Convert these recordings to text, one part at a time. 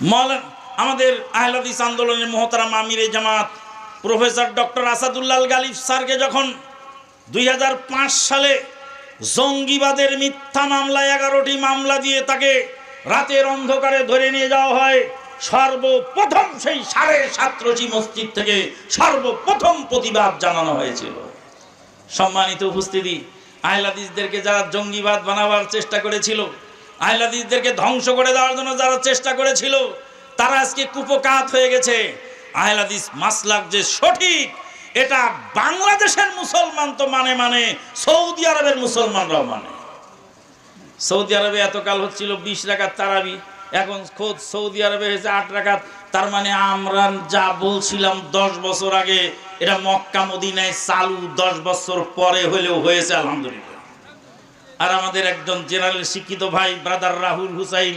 মৌলান, আমাদের আহলাদিস আন্দোলনের মহতারাম আমির জামাত, প্রফেসর ডক্টর আসাদুল্লাল গালিফ স্যারকে যখন দুই হাজার পাঁচ সালে জঙ্গিবাদের মিথ্যা মামলায় এগারোটি মামলা দিয়ে তাকে রাতের অন্ধকারে ধরে নিয়ে যাওয়া হয়, সর্বপ্রথম সেই সাড়ে সাতরচি মসজিদ থেকে সর্বপ্রথম প্রতিবাদ জানানো হয়েছিল। সম্মানিত উপস্থিতি আহলাদিসদেরকে যারা জঙ্গিবাদ বানাবার চেষ্টা করেছিল আহলাদিসদেরকে ধ্বংস করে দেওয়ার জন্য যারা চেষ্টা করেছিল, তারা আজকে কুপকাত হয়ে গেছে। আহলাদিস মাসলাক যে সঠিক, এটা বাংলাদেশের মুসলমান তো মানে মানে সৌদি আরবের মুসলমানরাও মানে। সৌদি আরবে এতকাল হচ্ছিল বিশ রাকাত তারাবি, এখন খোদ সৌদি আরবে হয়েছে আট রাকাত, তার মানে আমরা যা বলছিলাম দশ বছর আগে, এটা মক্কা, মদিনায় চালু দশ বছর পরে হলেও হয়েছে, আলহামদুলিল্লাহ। আর আমাদের একজন জেনারেল শিক্ষিত ভাই ব্রাদার রাহুল হুসাইন,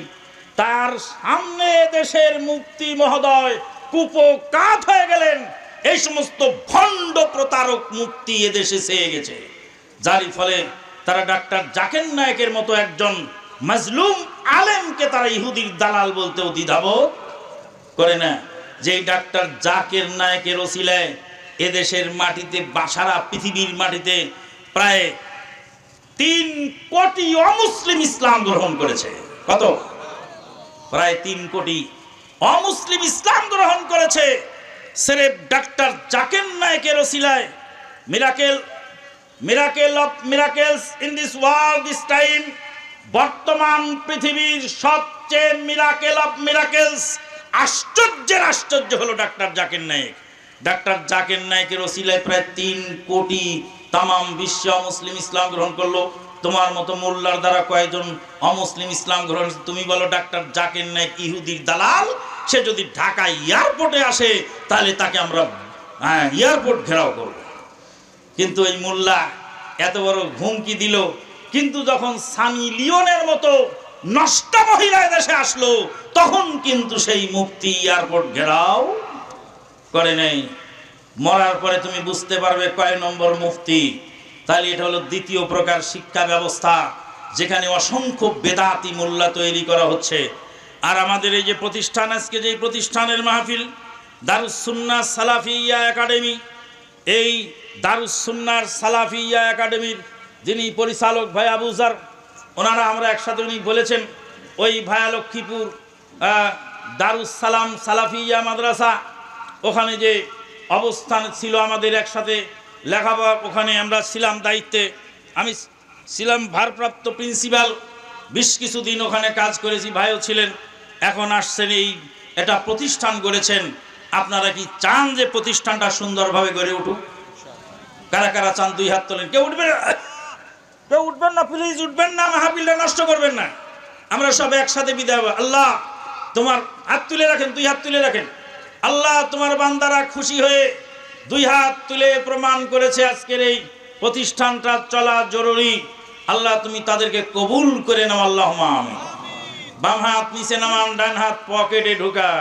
তার সামনে দেশের মুক্তি মহোদয় কুপকাত হয়ে গেলেন। এই সমস্ত ভণ্ড প্রতারক মুক্তি এদেশে চেয়ে গেছে। যারই ফলে তারা ডাক্তার জাকের নায়কের মতো একজন মাজলুম আলেমকে তারা ইহুদির দালাল বলতেও দ্বিধাবোধ করে না। যে ডাক্তার জাকের নায়কের ওসিলায় এদেশের মাটিতে, বাসারা পৃথিবীর মাটিতে প্রায় তিন কোটি অমুসলিম ইসলাম গ্রহণ করেছে। কত? প্রায় তিন কোটি অমুসলিম ইসলাম গ্রহণ করেছে। সেরেফ ডাক্তার জাকের নায়কের ওসিলায়। Miracle miracle of miracles in this world this time বর্তমান পৃথিবীর সবচেয়ে মিরাকেল অফ মিরাকেলস। আশ্চর্যের আশ্চর্য হলো ডাক্তার জাকের নায়েক। ডাক্তার জাকির নায়কের ওসিলায় প্রায় তিন কোটি তামাম বিশ্ব মুসলিম ইসলাম গ্রহণ করল। তোমার মতো মোল্লার দ্বারা কয়েকজন অমুসলিম ইসলাম গ্রহণ তুমি বলো, ডাক্তার জাকির নায়েক ইহুদির দালাল? সে যদি ঢাকা এয়ারপোর্টে আসে, তাহলে তাকে আমরা হ্যাঁ এয়ারপোর্ট ঘেরাও করব। কিন্তু এই মোল্লা এত বড় হুমকি দিল। কিন্তু যখন সানি লিওনের মতো নষ্ট মহিলা দেশে আসলো, তখন কিন্তু সেই মুক্তি এয়ারপোর্ট ঘেরাও করে নেই মরার পরে তুমি বুঝতে পারবে কয় নম্বর মুফতি। তাহলে এটা হলো দ্বিতীয় প্রকার শিক্ষা ব্যবস্থা যেখানে অসংখ্য বেদাতি মোল্লা তৈরি করা হচ্ছে। আর আমাদের এই যে প্রতিষ্ঠান আজকে যে প্রতিষ্ঠানের মাহফিল দারুসুন্না সালাফিয়া একাডেমি এই দারুসুন্নার সালাফিয়া একাডেমির যিনি পরিচালক ভাই আবুজার ওনারা আমরা একসাথে উনি বলেছেন ওই ভায়া লক্ষ্মীপুর আহ, দারুসালাম সালাফিয়া মাদ্রাসা ওখানে যে অবস্থান ছিল আমাদের একসাথে লেখাপড়া ওখানে আমরা ছিলাম দায়িত্বে। আমি ছিলাম ভারপ্রাপ্ত প্রিন্সিপাল। বেশ কিছুদিন ওখানে কাজ করেছি, ভাইও ছিলেন। এখন আসছেন এই এটা প্রতিষ্ঠান গড়েছেন। আপনারা কি চান যে প্রতিষ্ঠানটা সুন্দরভাবে গড়ে উঠুক? কারা কারা চান দুই হাত তোলেন? কেউ উঠবেন না? কেউ উঠবেন না প্লিজ উঠবেন না মাহাবিলটা নষ্ট করবেন না। আমরা সব একসাথে বিদায় আল্লাহ, তোমার হাত তুলে রাখেন, দুই হাত তুলে রাখেন। আল্লাহ তোমার বান্দারা খুশি হয়ে দুই হাত তুলে প্রমাণ করেছে আজকের এই প্রতিষ্ঠানটা চলা জরুরি। আল্লাহ তুমি তাদেরকে কবুল করে নাও আল্লাহ বাম হাত নিচে নামান, ডান হাত পকেটে ঢোকা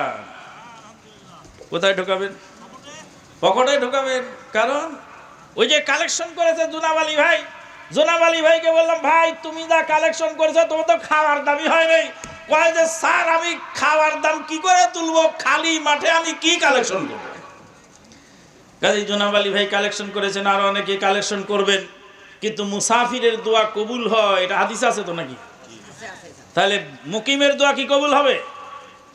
কোথায় ঢোকাবেন? পকেটে ঢোকাবেন। কারণ ওই যে কালেকশন করেছে জুনাব আলী ভাই জুনাব আলী ভাইকে বললাম, ভাই, তুমি যা কালেকশন করেছ, তোমার তো খাওয়ার দাবি হয় নাই। কয় যে, স্যার, আমি খাওয়ার দাম কি করে তুলবো? খালি মাঠে আমি কি কালেকশন করব? কাজী জোনাব আলী ভাই কালেকশন করেছেন, আর অনেকে কালেকশন করবেন। কিন্তু মুসাফিরের দোয়া কবুল হয়, এটা হাদিস আছে তো নাকি? তাহলে মুকিমের দোয়া কি কবুল হবে?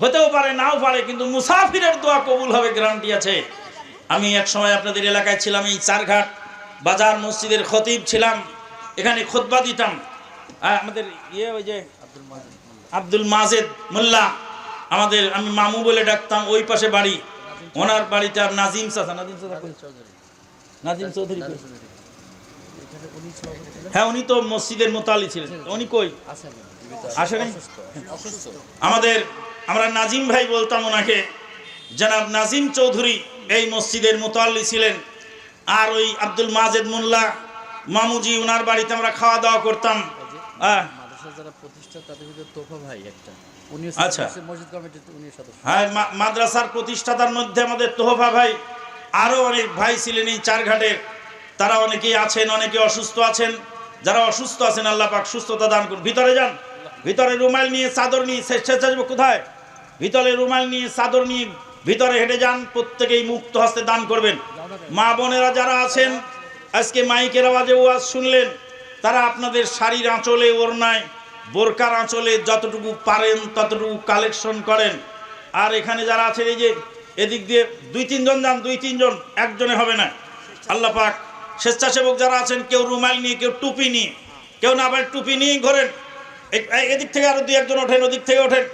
হতেও পারে, নাও পারে, কিন্তু মুসাফিরের দোয়া কবুল হবে গ্যারান্টি আছে। আমি এক সময় আপনাদের এলাকায় ছিলাম, এই চারঘাট বাজার মসজিদের খতিব ছিলাম। এখানে খোদবা দিতাম। আমাদের ইয়ে ওই যে, আব্দুল মাজেদ মোল্লা। আমাদের আমি মামু বলে ডাকতাম, ওই পাশে বাড়ি। ওনার বাড়িতে আর নাজিম চাচা, নাজিম নাজিম চৌধুরী হ্যাঁ উনি তো মসজিদের মোতালি ছিলেন। উনি কই? আসে নাই আমাদের, আমরা নাজিম ভাই বলতাম ওনাকে, জনাব নাজিম চৌধুরী, এই মসজিদের মোতাল্লি ছিলেন। আর ওই আব্দুল মাজেদ মোল্লা, মামুজি ওনার বাড়িতে আমরা খাওয়া দাওয়া করতাম। হ্যাঁ মাদ্রাসা যারা প্রতিষ্ঠা তাদের ভিতরে তোফা ভাই একটা। উনি আচ্ছা। মসজিদ কমিটির উনি সদস্য। হ্যাঁ মাদ্রাসার প্রতিষ্ঠাতার মধ্যে আমাদের তোহফা ভাই আরও অনেক ভাই ছিলেন এই চারঘাটের তারা অনেকেই আছেন অনেকে অসুস্থ আছেন। যারা অসুস্থ আছেন আল্লাহ পাক সুস্থতা দান করুন। ভিতরে যান। ভিতরে রুমাল নিয়ে চাদর নিয়ে স্বেচ্ছাসেবক কোথায়? ভিতরে রুমাল নিয়ে চাদর নিয়ে ভিতরে হেঁটে যান। প্রত্যেকেই মুক্ত হস্তে দান করবেন। মা বোনেরা যারা আছেন আজকে মাইকের আওয়াজে ওয়াজ শুনলেন। তারা আপনাদের শাড়ির আঁচলে, ওড়নায়, বোরকার আঁচলে যতটুকু পারেন ততটুকু কালেকশন করেন। আর এখানে যারা আছেন, এই যে এদিক দিয়ে দুই তিনজন যান, দুই তিনজন, একজনে হবে না। আল্লাহ পাক স্বেচ্ছাসেবক যারা আছেন, কেউ রুমাল নিয়ে, কেউ টুপি নিয়ে, কেউ না আবার টুপি নিয়েই ঘোরেন। এদিক থেকে আরও দুই একজন ওঠেন, ওদিক থেকে ওঠেন।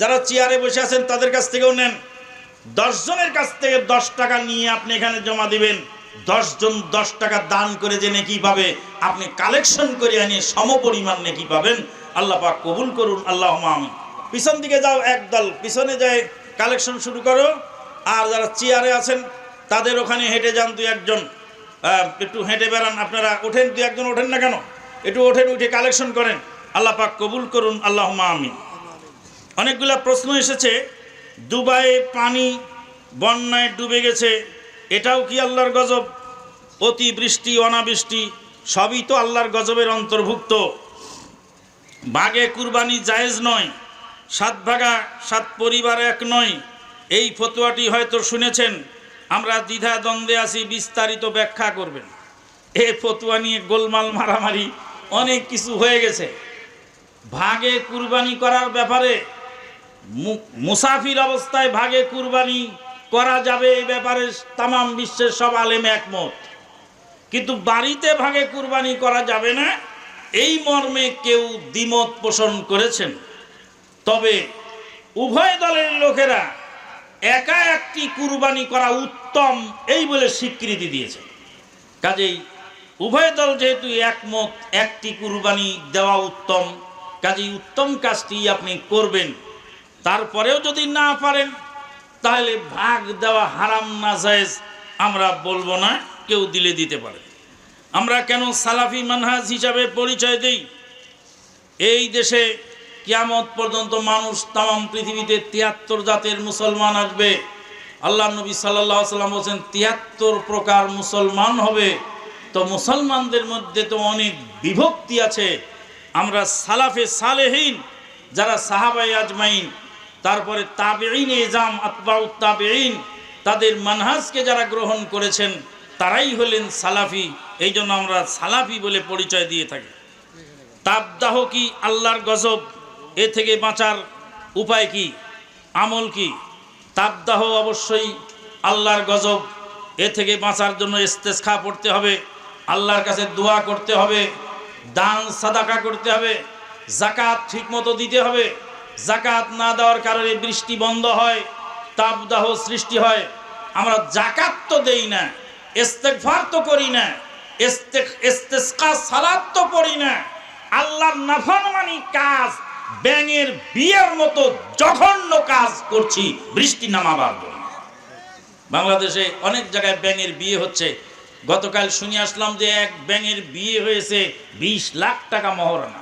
যারা চেয়ারে বসে আছেন, তাদের কাছ থেকেও নেন। দশজনের কাছ থেকে দশ টাকা নিয়ে আপনি এখানে জমা দিবেন। দশ জন দশ টাকা দান করে যে নেকি পাবে, আপনি কালেকশন করে আনিয়ে সম পরিমাণ নেকি পাবেন। আল্লাহ পাক কবুল করুন আল্লাহ আমি পিছন দিকে যাও একদল, পিছনে যায় কালেকশন শুরু করো। আর যারা চেয়ারে আছেন, তাদের ওখানে হেঁটে যান দুই একজন। একটু হেঁটে বেড়ান আপনারা, ওঠেন, দুই একজন ওঠেন না কেন? একটু ওঠেন, উঠে কালেকশন করেন। আল্লাহ পাক কবুল করুন আল্লাহ আমি অনেকগুলা প্রশ্ন এসেছে, দুবাইয়ে পানি বন্যায় ডুবে গেছে এটাও কি আল্লাহর গজব? অতিবৃষ্টি অনাবৃষ্টি, সবই তো আল্লাহর গজবের অন্তর্ভুক্ত। বাগে কুরবানি জায়েজ নয়, সাত ভাগা, সাত পরিবার এক নয়। এই ফতোয়াটি হয়তো শুনেছেন, আমরা দ্বিধা দ্বন্দ্বে আছি, বিস্তারিত ব্যাখ্যা করবেন। এ ফতুয়া নিয়ে গোলমাল মারামারি অনেক কিছু হয়ে গেছে। ভাগে কুরবানি করার ব্যাপারে মুসাফির অবস্থায় ভাগে কুরবানি করা যাবে এই ব্যাপারে তামাম বিশ্বের সব আলেমে একমত। কিন্তু বাড়িতে ভাগে কুরবানি করা যাবে না, এই মর্মে কেউ দ্বিমত পোষণ করেছেন। তবে উভয় দলের লোকেরা একা একটি কুরবানি করা উত্তম এই বলে স্বীকৃতি দিয়েছে। কাজেই উভয় দল যেহেতু একমত, একটি কুরবানি দেওয়া উত্তম, কাজেই উত্তম কাজটি আপনি করবেন। তারপরেও যদি না পারেন তাহলে ভাগ দেওয়া হারাম না জায়েজ আমরা বলব না, কেউ দিলে দিতে পারে। আমরা কেন সালাফি মানহাজ হিসাবে পরিচয় দেই? এই দেশে কিয়ামত পর্যন্ত মানুষ তাম পৃথিবীতে তিয়াত্তর জাতের মুসলমান আসবে। আল্লাহ নবী সাল্লাহ সাল্লাম বলছেন, তিয়াত্তর প্রকার মুসলমান হবে। তো মুসলমানদের মধ্যে তো অনেক বিভক্তি আছে। আমরা সালাফে সালেহীন, যারা সাহাবাই আজমাইন তারপরে তাবেইন এজাম আতবাউ তাবেইন তাদের মানহাজকে যারা গ্রহণ করেছেন, তারাই হলেন সালাফি। এই জন্য আমরা সালাফি বলে পরিচয় দিয়ে থাকি। তাপদাহ কি? আল্লাহর গজব। এ থেকে বাঁচার উপায় কি? আমল কি? তাপদাহ অবশ্যই আল্লাহর গজব। এ থেকে বাঁচার জন্য ইস্তেসখা পড়তে হবে। আল্লাহর কাছে দোয়া করতে হবে। দান, সাদাকা করতে হবে। জাকাত ঠিকমতো দিতে হবে। জাকাত না দেওয়ার কারণে বৃষ্টি বন্ধ হয়, তাপদাহ সৃষ্টি হয়। আমরা জাকাত তো দেই না, ইস্তেগফার তো করি না ইস্তেসকা সালাত তো পড়ি না। আল্লাহর নাফরমানি কাজ, ব্যাঙের বিয়ের মতো জঘন্য কাজ করছি, বৃষ্টি নামাবার বাংলাদেশে অনেক জায়গায় ব্যাঙের বিয়ে হচ্ছে। গতকাল শুনে আসলাম যে এক ব্যাঙের বিয়ে হয়েছে, বিশ লাখ টাকা মহরণা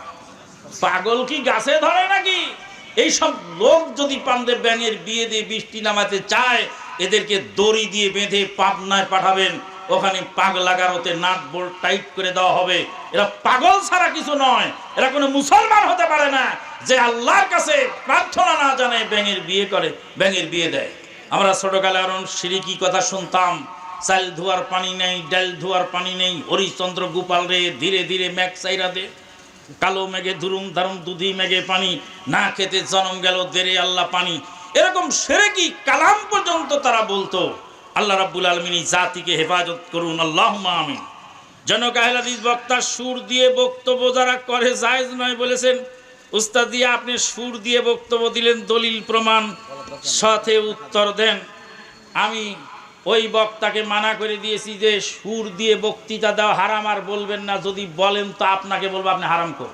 পাগল কি গাছে ধরে নাকি? এই সব লোক যদি পান্দে ব্যাঙের বিয়ে দিয়ে বৃষ্টি নামাতে চায়, এদেরকে দড়ি দিয়ে বেঁধে পাবনায় পাঠাবেন। ওখানে পাগ লাগানোতে নাট বোল্ট টাইট করে দেওয়া হবে। এরা পাগল ছাড়া কিছু নয়। এরা কোনো মুসলমান হতে পারে না। যে আল্লাহর কাছে প্রার্থনা না জানে ব্যাঙের বিয়ে করে, ব্যাঙের বিয়ে দেয়। আমরা ছোটকালে আরও সিরিকি কথা শুনতাম? চাল ধোয়ার পানি নেই, ডাল ধোয়ার পানি নেই। হরিশ্চন্দ্র গোপাল রে, ধীরে ধীরে ম্যাক চাইরা দে। কালো মেঘে ধুরুম ধারুম দুধি মেঘে পানি, না খেতে জনম গেল দেরে আল্লাহ পানি। এরকম সেরে কি কালাম পর্যন্ত তারা বলতো। আল্লাহ রাব্বুল আলমিনী জাতিকে হেফাজত করুন আল্লাহ আমিন। জনক আহলাদিস বক্তা সুর দিয়ে বক্তব্য যারা করে, জায়েজ নয় বলেছেন, উস্তাদ দিয়ে আপনি সুর দিয়ে বক্তব্য দিলেন, দলিল প্রমাণ, সাথে উত্তর দেন। আমি ওই বক্তাকে মানা করে দিয়েছি যে সুর দিয়ে বক্তৃতা দাও, হারাম আর বলবেন না, যদি বলেন তো আপনাকে বলব আপনি হারাম কর।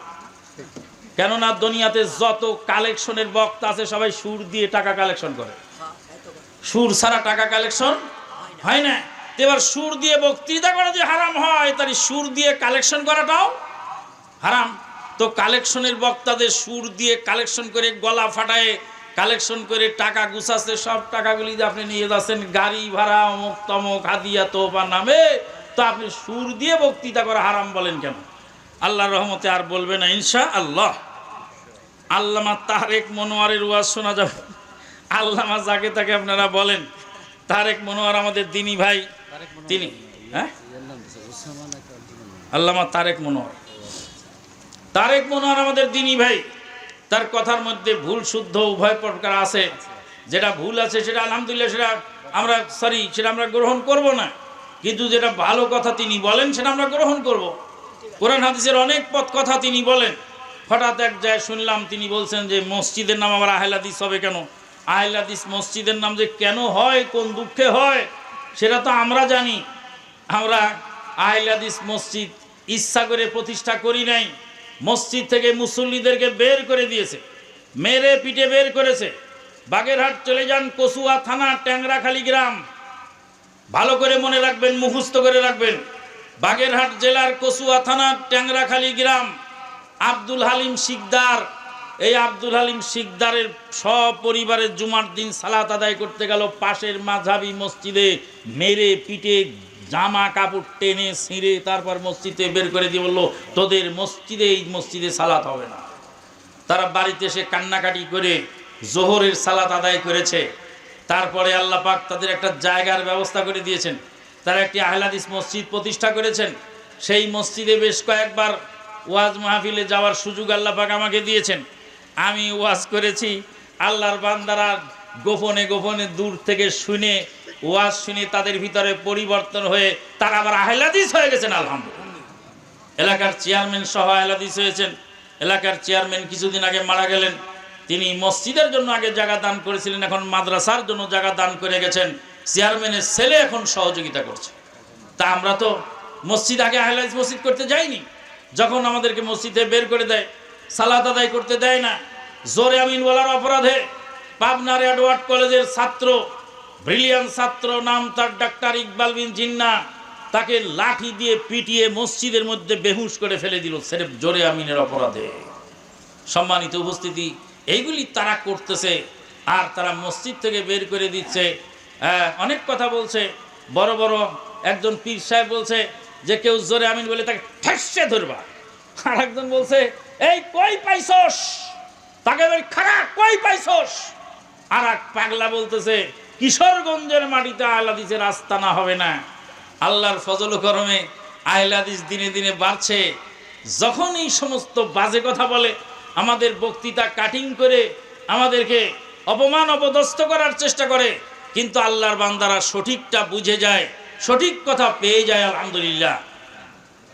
কেননা দুনিয়াতে যত কালেকশনের বক্তা আছে, সবাই সুর দিয়ে টাকা কালেকশন করে। সুর ছাড়া টাকা কালেকশন হয় না। এবার সুর দিয়ে বক্তৃতা করা যে হারাম হয় তার সুর দিয়ে কালেকশন করাটাও হারাম। তো কালেকশনের বক্তাদের সুর দিয়ে কালেকশন করে গলা ফাটায় কালেকশন করে টাকা গুছাচ্ছে, সব টাকাগুলি যে আপনি নিয়ে যাচ্ছেন, গাড়ি ভাড়া, অমুক তমুক, হাদিয়া, তোফা, নামে, তো আপনি সুর দিয়ে বক্তৃতা করা হারাম বলেন কেন? আল্লাহর রহমতে আর বলবে না ইনশা আল্লাহ আল্লামা তারেক মনোয়ারের ওয়াজ শোনা যাবে। আল্লামা যাকে তাকে আপনারা বলেন, তারেক মনোয়ার আমাদের দিনী ভাই। তিনি হ্যাঁ। আল্লামা তারেক মনোয়ার। তারেক মনোয়ার আমাদের দিনী ভাই। তার কথার মধ্যে ভুল শুদ্ধ উভয় প্রকার আছে। যেটা ভুল আছে সেটা আলহামদুলিল্লাহ সেটা আমরা সরি সেটা আমরা গ্রহণ করব না। কিন্তু যেটা ভালো কথা তিনি বলেন, সেটা আমরা গ্রহণ করব। কোরআন হাদিসের অনেক পথ কথা তিনি বলেন। হঠাৎ এক যায় শুনলাম তিনি বলছেন যে, মসজিদের নাম আবার আহলাদিস হবে কেন? আহলাদিস মসজিদের নাম যে কেন হয়, কোন দুঃখে হয়, সেটা তো আমরা জানি। আমরা আহেলাদিস মসজিদ ইচ্ছা করে প্রতিষ্ঠা করি নাই। মসজিদ থেকে মুসল্লিদেরকে বের করে দিয়েছে। মেরে পিটে বের করেছে। বাগেরহাট চলে যান কসুয়া থানা, ট্যাংরাখালী গ্রাম। ভালো করে মনে রাখবেন, মুখস্থ করে রাখবেন। বাগেরহাট জেলার কসুয়া থানার ট্যাংরাখালী গ্রাম। আব্দুল হালিম শিকদার। এই আব্দুল হালিম শিকদারের সপরিবারের জুমার দিন সালাত আদায় করতে গেল পাশের মাঝাবি মসজিদে। মেরে পিটে জামা কাপড় টেনে ছিঁড়ে তারপর মসজিদে বের করে দিয়ে বলল, তোদের মসজিদে, এই মসজিদে সালাত হবে না। তারা বাড়িতে এসে কান্নাকাটি করে জোহরের সালাত আদায় করেছে। তারপরে আল্লাহ পাক তাদের একটা জায়গার ব্যবস্থা করে দিয়েছেন। তারা একটি আহলাদিস মসজিদ প্রতিষ্ঠা করেছেন। সেই মসজিদে বেশ কয়েকবার ওয়াজ মাহফিলে যাওয়ার সুযোগ আল্লাহ পাক আমাকে দিয়েছেন। আমি ওয়াজ করেছি, আল্লাহর বান্দারা গোপনে গোপনে দূর থেকে শুনে ওয়াজ শুনে তাদের ভিতরে পরিবর্তন হয়ে তারা আবার আহলাদিস হয়ে গেছেন, আলহামদুলিল্লাহ। এলাকার চেয়ারম্যান সহ আহলাদিস হয়েছেন। এলাকার চেয়ারম্যান কিছুদিন আগে মারা গেলেন। তিনি মসজিদের জন্য আগে জায়গা দান করেছিলেন, এখন মাদ্রাসার জন্য জায়গা দান করে গেছেন। চেয়ারম্যানের ছেলে এখন সহযোগিতা করছে। তা আমরা তো মসজিদ আগে হাইলাইট মসজিদ করতে যাইনি। যখন আমাদেরকে মসজিদে বের করে দেয়, সালাত আদায় করতে দেয় না। জোরে আমিন বলার অপরাধে পাবনার অ্যাডওয়ার্ড কলেজের ছাত্র ব্রিলিয়ান ছাত্র নাম তার ডাক্তার ইকবাল বিন জিন্না, তাকে লাঠি দিয়ে পিটিয়ে মসজিদের মধ্যে বেহুশ করে ফেলে দিল সেরে জোরে আমিনের অপরাধে। সম্মানিত উপস্থিতি, এইগুলি তারা করতেছে আর তারা মসজিদ থেকে বের করে দিচ্ছে। অনেক কথা বলছে। বড় বড় একজন পীর সাহেব বলছে যে, কেউ জোরে আমিন বলে তাকে ঠেসে ধরবা। আর একজন বলছে, এই কই পাইছস? তাকে খারাপ কই পাইছস? আর এক পাগলা বলতেছে কিশোরগঞ্জের মাটিতে আহলাদিসের আস্তানা হবে না। আল্লাহর ফজল করমে আহলাদিস দিনে দিনে বাড়ছে। যখন এই সমস্ত বাজে কথা বলে, আমাদের বক্তৃতা কাটিং করে, আমাদেরকে অপমান অপদস্থ করার চেষ্টা করে, কিন্তু আল্লাহর বান্দারা সঠিকটা বুঝে যায়, সঠিক কথা পেয়ে যায় আলহামদুলিল্লাহ।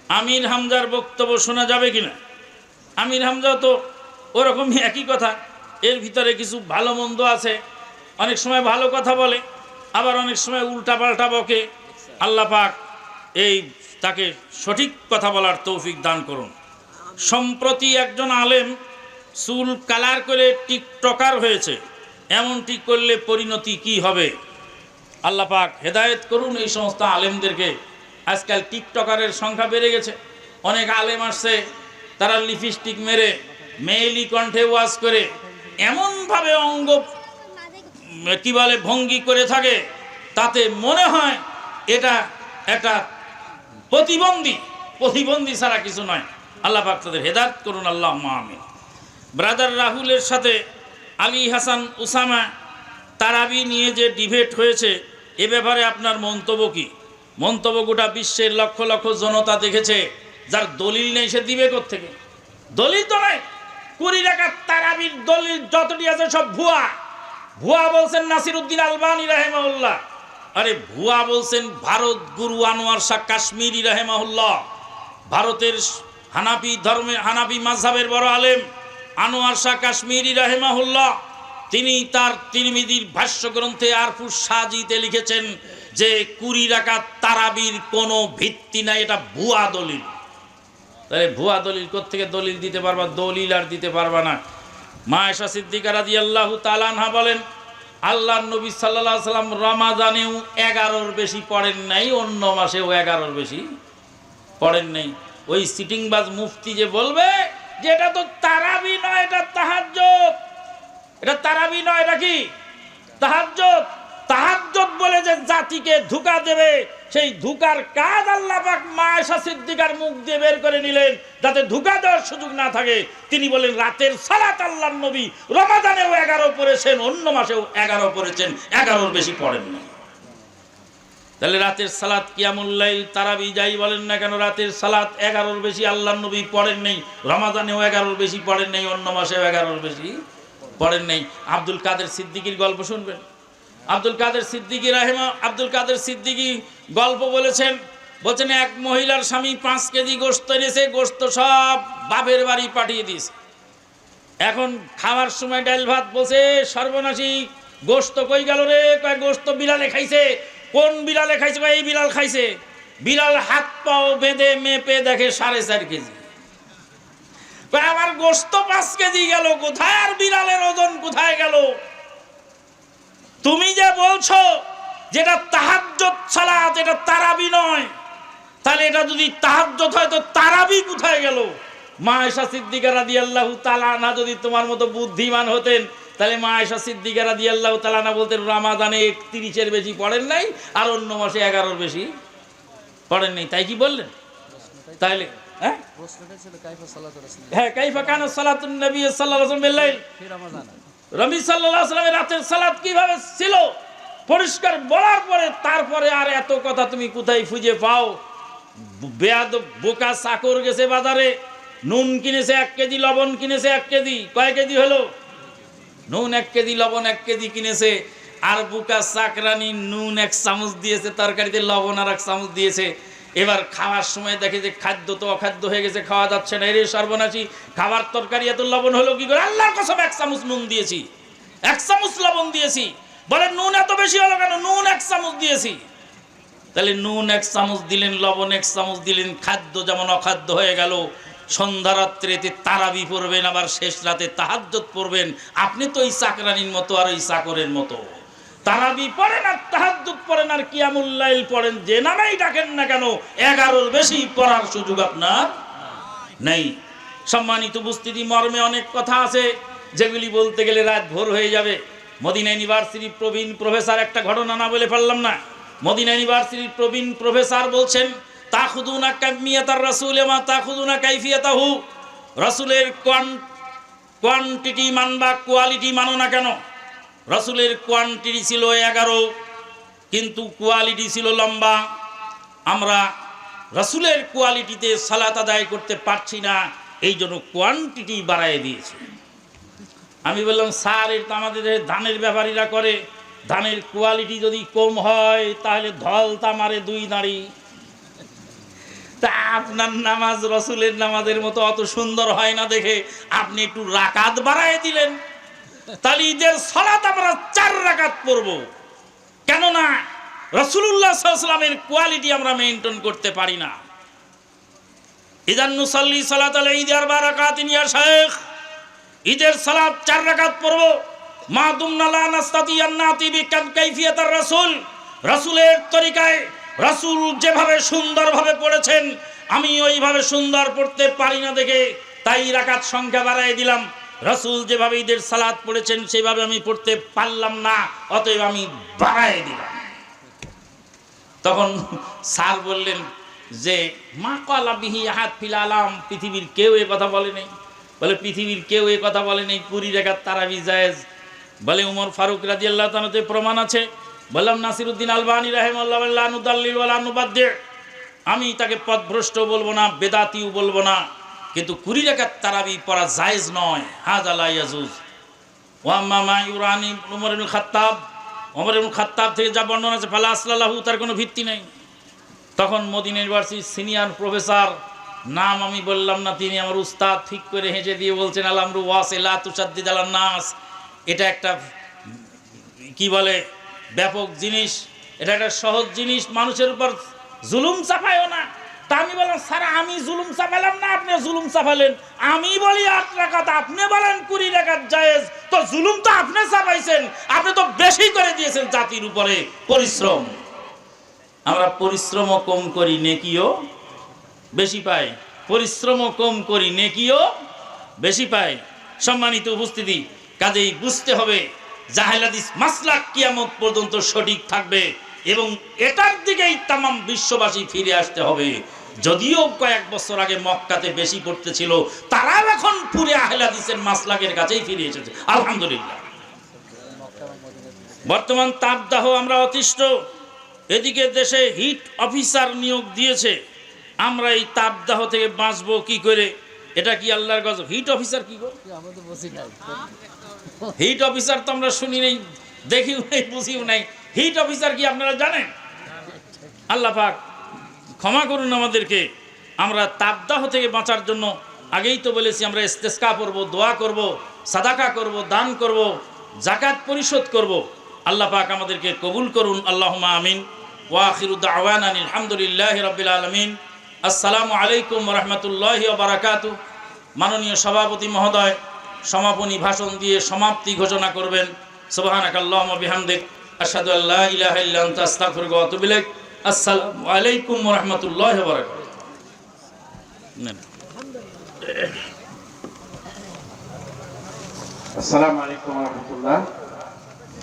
আমির হামজার বক্তব্য শোনা যাবে কিনা? আমির হামজা তো ওরকমই একই কথা। এর ভিতরে কিছু ভালো মন্দ আছে। অনেক সময় ভালো কথা বলে, আবার অনেক সময় উল্টা পাল্টা বকে। আল্লাহ পাক এই তাকে সঠিক কথা বলার তৌফিক দান করুন। সম্প্রতি একজন আলেম চুল কালার করে টিকটকার হয়েছে। এমনটি করলে পরিণতি কি হবে? আল্লাহ পাক হেদায়েত করুন এই সমস্ত আলেমদেরকে। আজকাল টিকটকারের সংখ্যা বেড়ে গেছে। অনেক আলেম আসছে, তারা লিপস্টিক মেরে, মেয়েলি কণ্ঠে ওয়াজ করে, এমনভাবে অঙ্গ কি বলে ভঙ্গি করে থাকে। তাতে মনে হয় এটা একটা প্রতিবন্ধী। প্রতিবন্ধী ছাড়া কিছু নয়। আল্লাহ পাক তাদের হেদায়ত করুন আল্লাহ আমিন। ব্রাদার রাহুলের সাথে আলী হাসান উসামা তারাবি নিয়ে যে ডিবেট হয়েছে, এ ব্যাপারে আপনার মন্তব্য কি? মন্তব্য গোটা বিশ্বের লক্ষ লক্ষ জনতা দেখেছে, যার দলিল নেই সে দিবে থেকে দলিল তো নয় কুড়ি টাকা তারাবির দলিল যতটি আছে সব ভুয়া। ভুয়া বলছেন নাসির উদ্দিন আলবানী রাহেমাউল্লাহ আরে ভুয়া বলছেন ভারত গুরু আনোয়ার শাহ কাশ্মীরি রাহেমাউল্লাহ ভারতের হানাফি ধর্মে, হানাফি মাঝহাবের বড় আলেম আনোয়ার শাহ কাশ্মীরি রাহেমাহুল্লাহ। তিনি তার তিরমিদির ভাষ্য গ্রন্থে আরফুস সাজিতে লিখেছেন যে, কুড়ি রাখা তারাবির কোনো ভিত্তি নাই, এটা ভুয়া দলিল। তাহলে ভুয়া দলিল থেকে দলিল দিতে পারবা? দলিল আর দিতে পারবা না। মা এসা সিদ্দিকা রাজি আল্লাহ তালানহা বলেন আল্লাহ নবী সাল্লাহ সাল্লাম রমাজানেও এগারোর বেশি পড়েন নাই, অন্য মাসেও এগারোর বেশি পড়েন নাই। ওই সিটিংবাজ মুফতি যে বলবে যে এটা তো তারাবি নয়, এটা তাহাজ্জত এটা তারাবি নয়, এটা কি? তাহাজ্জত তাহাজ্জত বলে যে জাতিকে ধোকা দেবে সেই ধুকার কাজ আল্লাহ পাক মা আয়েশা সিদ্দিকার মুখ দিয়ে বের করে নিলেন, যাতে ধুকা দেওয়ার সুযোগ না থাকে। তিনি বলেন, রাতের সালাত আল্লাহর নবী, রমাদানেও এগারো পড়েছেন, অন্য মাসেও এগারো পড়েছেন, এগারোর বেশি পড়েন না। তাহলে রাতের সালাত কিয়ামুল্লাইল তারাবি যাই বলেন না কেন, রাতের সালাত এগারোর বেশি আল্লাহ নবী পড়েন নেই, রমাদানেও এগারোর বেশি পড়েন নেই, অন্য মাসেও এগারোর বেশি পড়েন নেই। আব্দুল কাদের সিদ্দিকির গল্প শুনবেন? আব্দুল কাদের সিদ্দিকি রাহেমা, আব্দুল কাদের সিদ্দিকি গল্প বলেছেন, বলছেন, এক মহিলার স্বামী পাঁচ কেজি গোস্ত এনেছে গোস্ত সব বাপের বাড়ি পাঠিয়ে দিয়েছে। এখন খাওয়ার সময় ডাল ভাত বসে সর্বনাশী গোস্ত কই গেল রে? কয় গোস্ত বিড়ালে খাইছে। কোন বিড়ালে খাইছে কয় এই বিড়াল খাইছে। বিড়াল হাত পাও বেঁধে মেপে দেখে সাড়ে চার কেজি। আমার গোস্ত পাঁচ কেজি গেল কোথায়? আর বিড়ালের ওজন কোথায় গেল? তুমি যে বলছো যেটা তাহাজ্জত সালাত এটা তারাবি নয় তাহলে এটা যদি তাহাজ্জত হয় তো তারাবি কোথায় গেল? মা সিদ্দিকা রাদিয়াল্লাহু তাআলা না যদি তোমার মতো বুদ্ধিমান হতেন তাহলে মা আয়েশা সিদ্দিকা রাদিয়াল্লাহু তাআলা না বলতেন রমাদানে 31 এর বেশি পড়েন নাই আর অন্য মাসে 11 এর বেশি পড়েন নাই। তাই কি বললেন? তাইলে হ্যাঁ? হ্যাঁ কাইফা কানা সালাতুন নবী সাল্লাল্লাহু আলাইহি ওয়াসাল্লাম রবি সাল্লামের রাতের সালাদ কীভাবে ছিল? পরিষ্কার বলার পরে তারপরে আর এত কথা তুমি কোথায় খুঁজে পাও? বেয়াদ বোকা, চাকর গেছে বাজারে। নুন কিনেছে এক কেজি, লবণ কিনেছে এক কেজি। কয় কেজি হলো? নুন এক কেজি, লবণ এক কেজি কিনেছে। আর বুকা, চাকরানি নুন এক চামচ দিয়েছে, তরকারিতে লবণ আর এক চামচ দিয়েছে। এবার খাওয়ার সময় দেখে যে খাদ্য তো অখাদ্য হয়ে গেছে, খাওয়া যাচ্ছে না। এর সর্বনাশী, খাবার তরকারি এত লবণ হলো কি করে? আল্লাহর কসম এক চামচ নুন দিয়েছি। এক চামচ লবণ দিয়েছি। বলে নুন এত বেশি হলো কেন? নুন এক চামচ দিয়েছি। তাহলে নুন এক চামচ দিলেন, লবণ এক চামচ দিলেন, খাদ্য যেমন অখাদ্য হয়ে গেল, সন্ধ্যা রাত্রেতে তারাবি পড়বেন, আবার শেষ রাতে তাহাজ্জত পড়বেন। আপনি তো ওই চাকরানির মতো আর ওই চাকরের মতো। তারাবি পড়েন আর তাহাজ্জুদ পড়েন আর কিয়ামুল্লাইল পড়েন। যে নামেই ডাকেন না কেন, এগারোর বেশি পড়ার সুযোগ আপনার নেই। সম্মানিত উপস্থিতি, মর্মে অনেক কথা আছে, যেগুলি বলতে গেলে রাত ভোর হয়ে যাবে। মদিনা ইউনিভার্সিটির প্রবীণ প্রফেসর একটা ঘটনা না বলে পারলাম না। মদিনা ইউনিভার্সিটির প্রবীণ প্রফেসর বলছেন তা খুদুনা কামিয়াতার রাসুল এমা তা খুদুনা কাইফিয়াতাহু। রাসুলের কোয়ান কোয়ান্টিটি মানবা, কোয়ালিটি মানো না কেন? রাসুলের কোয়ান্টিটি ছিল এগারো, কিন্তু কোয়ালিটি ছিল লম্বা। আমরা রাসুলের কোয়ালিটিতে সালাত আদায় করতে পারছি না, এই জন্য কোয়ান্টিটি বাড়ায় দিয়েছে। আমি বললাম, স্যার, এটা আমাদের ধানের ব্যাপারীরা করে। ধানের কোয়ালিটি যদি কম হয়, তাহলে ধল তামারে দুই দাঁড়ি তা আপনার নামাজ রসুলের নামাজের মতো অত সুন্দর হয় না দেখে আপনি একটু রাকাত বাড়ায় দিলেন। তাহলে ঈদের সলাত আমরা চার রাকাত পড়ব। কেননা রসুল্লাহ সাল্লামের কোয়ালিটি আমরা মেনটেন করতে পারি না। ইদান নুসাল্লি সালাত আলাই ঈদের বারাকাত ইনিয়া শেখ ঈদের সালাত চার রাকাত পড়ব। মা দুমনালা নাস্তাতি আন্নাতি বিকান কাইফিয়াতার রাসূল। রাসূলের তরিকায় রাসূল যেভাবে সুন্দরভাবে পড়েছেন, আমি ওইভাবে সুন্দর পড়তে পারি না দেখে তাই রাকাত সংখ্যা বাড়াই দিলাম। রাসূল যেভাবে ঈদের সালাদ পড়েছেন, সেভাবে আমি পড়তে পারলাম না, অতএব আমি বাড়াই দিলাম। তখন স্যার বললেন যে, মা কলা বিহি হাত ফিলালাম পৃথিবীর কেউ এ কথা বলে নেই। বলে, পৃথিবীর কেউ এ কথা বলে নেই কুড়ি রেখার তারাবি জায়েজ। বলে, উমর ফারুক রাজি আল্লাহ তালাতে প্রমাণ আছে। বললাম, নাসিরুদ্দিন আলবানী রাহেমাল্লাহ আমি তাকে পথভ্রষ্ট বলব না, বেদাতিও বলব না। কিন্তু কুড়ি রেখার তারাবি পড়া জায়েজ নয়। হাজ আল্লাহ ইয়াজুজ। ওয়াম্মা ইউরানি উমর ইবনুল খাত্তাব। ওমর খাত্তাব থেকে যা বর্ণনা আছে, ফালা আসলাল্লাহু তার কোনো ভিত্তি নেই। তখন মদিনা ইউনিভার্সিটির সিনিয়র প্রফেসর, নাম আমি বললাম না, তিনি আমার উস্তাদ, ঠিক করে হেসে দিয়ে বলছেন আলামরু ওয়াস এলা তুষাদ্দিদ আলান নাস। এটা একটা, কি বলে, ব্যাপক জিনিস। এটা একটা সহজ জিনিস, মানুষের উপর জুলুম চাপায়ও না। তা আমি বললাম, স্যার, আমি জুলুম চাপালাম না, আপনি জুলুম চাপালেন। আমি বলি আট রাখাত আপনি বলেন, কুড়ি রাখাত জায়েজ। তো জুলুম তো আপনি চাপাইছেন। আপনি তো বেশি করে দিয়েছেন জাতির উপরে পরিশ্রম। আমরা পরিশ্রমও কম করি, নেকিও বেশি পাই। পরিশ্রমও কম করি, নেকিও বেশি পাই। সম্মানিত উপস্থিতি, কাজেই বুঝতে হবে জাহেলাদিস মাসলাক কিয়ামত পর্যন্ত সঠিক থাকবে এবং এটার দিকেই তামাম বিশ্ববাসী ফিরে আসতে হবে। যদিও কয়েক বছর আগে মক্কাতে বেশি পড়তেছিল তারাও এখন পুরে আহলাদিসের মাসলাকের কাছেই ফিরে এসেছে। আলহামদুলিল্লাহ। বর্তমান তাপদাহ আমরা অতিষ্ঠ। এদিকে দেশে হিট অফিসার নিয়োগ দিয়েছে। আমরা এই তাপদাহ থেকে বাঁচবো কি করে? এটা কি আল্লাহর গজব? হিট অফিসার কি নাই। হিট অফিসার তো আমরা শুনি নাই দেখিও নাই বুঝিও নাই। হিট অফিসার কি আপনারা জানেন? আল্লাহ পাক ক্ষমা করুন আমাদেরকে। আমরা তাপদাহ থেকে বাঁচার জন্য আগেই তো বলেছি, আমরা ইস্তেস্কা করব, দোয়া করব, সাদাকা করব, দান করব জাকাত পরিশোধ করব। আল্লাহ পাক আমাদেরকে কবুল করুন। আল্লাহুম্মা আমিন। ওয়াখিরুদ আওয়ান আলহামদুলিল্লাহ রাব্বিল আলামিন। আসসালামু আলাইকুম রহমতুল্লাহি বারাকাত মাননীয় সভাপতি মহোদয়, সমাপনী ভাষণ দিয়ে সমাপ্তি ঘোষণা করবেন। সুবহানাক আল্লাহুম্মা বিহামদিক। আশহাদু আল্লা ইলাহা ইলাইক। আসসালামু আলাইকুম ওয়া রাহমাতুল্লাহি ওয়া বারাকাতুহু। নেন। আসসালামু আলাইকুম রহমতুল্লাহ।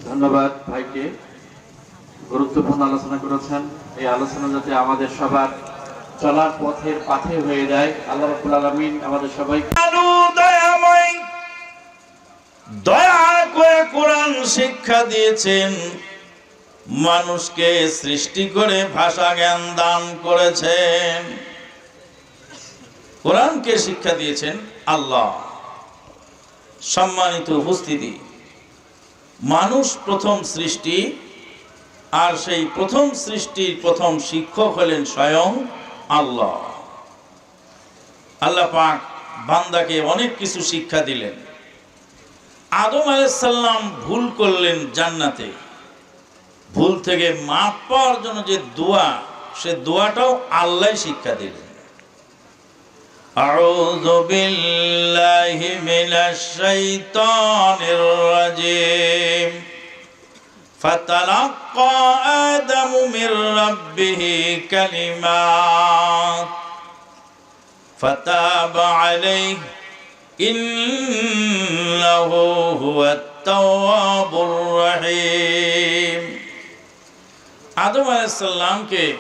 ধন্যবাদ ভাইকে। গুরুত্বপূর্ণ আলোচনা করেছেন। এই আলোচনা যাতে আমাদের সবার চলার পথের পাথে হয়ে যায়। আল্লাহ রাব্বুল আলামিন আমাদের সবাই আলু দয়াময় দয়া করে কোরআন শিক্ষা দিয়েছেন। মানুষকে সৃষ্টি করে ভাষা জ্ঞান দান করেছেন কোরআনকে শিক্ষা দিয়েছেন আল্লাহ। সম্মানিত উপস্থিতি, মানুষ প্রথম সৃষ্টি আর সেই প্রথম সৃষ্টির প্রথম শিক্ষক হলেন স্বয়ং আল্লাহ। আল্লাহ পাক বান্দাকে অনেক কিছু শিক্ষা দিলেন। আদম আলাইসাল্লাম ভুল করলেন জান্নাতে। ভুল থেকে মাপ পাওয়ার জন্য যে দোয়া সে দোয়াটাও আল্লাহ শিক্ষা দিলেন أعوذ بالله من الشيطان الرجيم فتلقى آدم من ربه كلمات فتاب عليه إنه هو التواب الرحيم আদম আলাইসাল্লামকে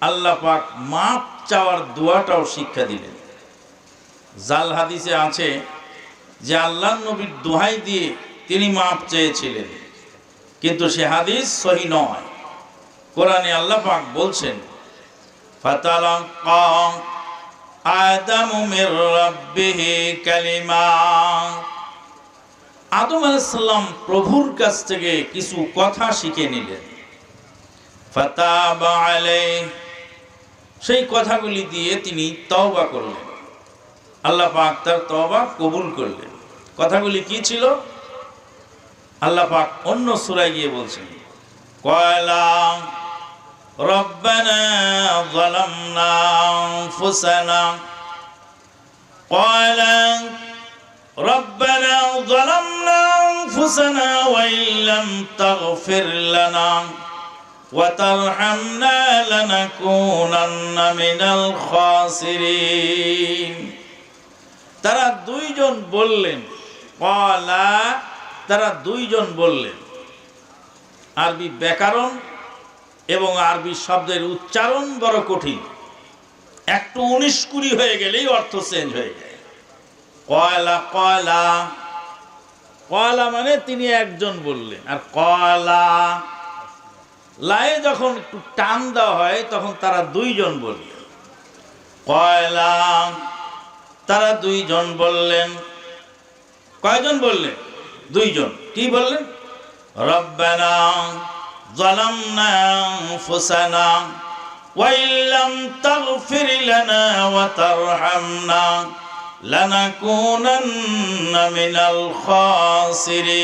আল্লাহ পাক মাপ চাওয়ার দোয়াটাও শিক্ষা দিলেন। জাল হাদিসে আছে যে আল্লাহ নবীর দোহাই দিয়ে তিনি মাপ চেয়েছিলেন। কিন্তু সে হাদিস সহি নয়। কোরআনে আল্লাহ পাক বলছেন আদামু আলাইসাল্লাম প্রভুর কাছ থেকে কিছু কথা শিখে নিলেন। সেই কথাগুলি দিয়ে তিনি তওবা করলেন আল্লাহ পাক তার তওবা কবুল করলেন কথাগুলি কি ছিল আল্লাহ পাক অন্য সূরায় গিয়ে বলছেন কয়লা ربنا ظلمنا أنفسنا قال ربنا ظلمنا أنفسنا وإن لم تغفر لنا وترحمنا لنكونن من الخاسرين তারা দুইজন বললেন কলা তারা দুইজন বললেন আরবি ব্যাকরণ এবং আরবি শব্দের উচ্চারণ বড় কঠিন একটু উনিশ কুড়ি হয়ে গেলেই অর্থ চেঞ্জ হয়ে যায় কয়লা কয়লা কয়লা মানে তিনি একজন বললেন আর কয়লা লায়ে যখন একটু টান দেওয়া হয় তখন তারা দুইজন বললেন কয়লা তারা দুইজন বললেন কয়জন বললেন দুইজন কি বললেন রব্বানা ظلمنا أنفسنا وإن لم تغفر لنا وترحمنا لنكونن من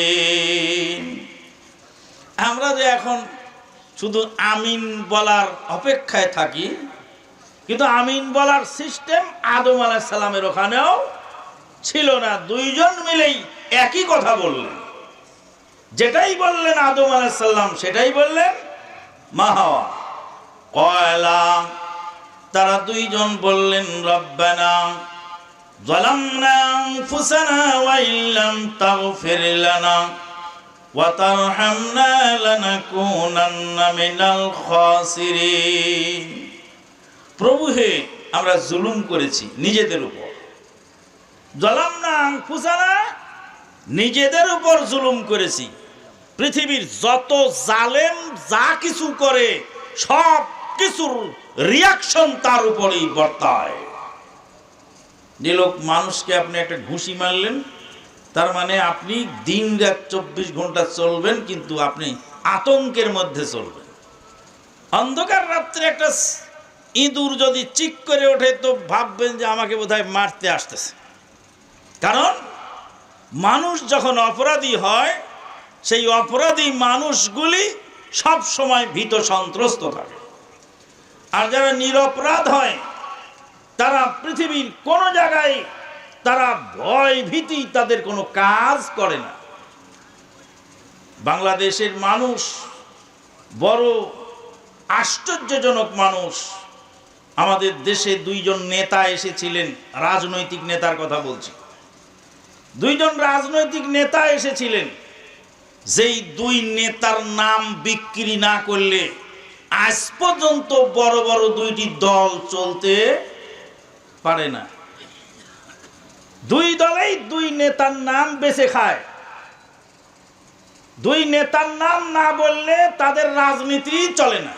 الخاسرين আমরা যে এখন শুধু আমিন বলার অপেক্ষায় থাকি কিন্তু আমিন বলার সিস্টেম আদম আলাহ সালামের ওখানেও ছিল না দুইজন মিলেই একই কথা বললেন যেটাই বললেন আদম আলাইসাল্লাম সেটাই বললেন মাহাওয়া কয়লা তারা দুইজন বললেন রব্বানা ظلمنا أنفسنا وإن لم تغفر لنا وترحمنا لنكونن من الخاسرين প্রভু হে আমরা জুলুম করেছি নিজেদের উপর জলাম না ফুসানা নিজেদের উপর জুলুম করেছি পৃথিবীর যত জালেম যা কিছু করে সব কিছুর রিয়াকশন তার উপরেই বর্তায় যে লোক মানুষকে আপনি একটা ঘুষি মারলেন তার মানে আপনি দিন রাত চব্বিশ ঘণ্টা চলবেন, কিন্তু আপনি আতঙ্কের মধ্যে চলবেন। অন্ধকার রাত্রে একটা ইঁদুর যদি চিক করে ওঠে, তো ভাববেন যে আমাকে বোধহয় মারতে আসতেছে। কারণ মানুষ যখন অপরাধী হয়, সেই অপরাধী মানুষগুলি সব সময় ভীত সন্ত্রস্ত থাকে। আর যারা নিরপরাধ হয়, তারা পৃথিবীর কোনো জায়গায় তারা ভয় ভীতি তাদের কোনো কাজ করে না। বাংলাদেশের মানুষ, বড় আশ্চর্যজনক মানুষ। আমাদের দেশে দুইজন নেতা এসেছিলেন, রাজনৈতিক নেতার কথা বলছি। দুইজন রাজনৈতিক নেতা এসেছিলেন, যেই দুই নেতার নাম বিক্রি না করলে আজ পর্যন্ত বড় বড় দুইটি দল চলতে পারে না। দুই দলেই দুই নেতার নাম বেছে খায়। দুই নেতার নাম না বললে তাদের রাজনীতি চলে না।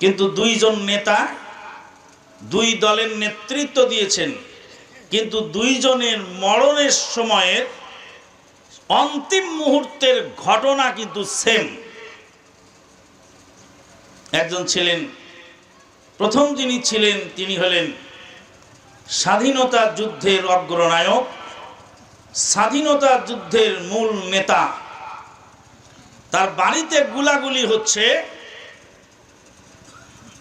কিন্তু দুইজন নেতা দুই দলের নেতৃত্ব দিয়েছেন। কিন্তু দুইজনের মরণের সময়ের অন্তিম মুহূর্তের ঘটনা কিন্তু সেম একজন ছিলেন, প্রথম যিনি ছিলেন তিনি হলেন স্বাধীনতা যুদ্ধের অগ্রনায়ক, স্বাধীনতা যুদ্ধের মূল নেতা। তার বাড়িতে গুলাগুলি হচ্ছে,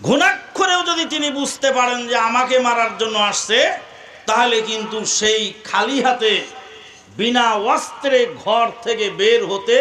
ঘুণাক্ষরেও যদি তিনি বুঝতে পারেন যে আমাকে মারার জন্য আসছে, তাহলে কিন্তু সেই খালি হাতে বিনা অস্ত্রে ঘর থেকে বের হতে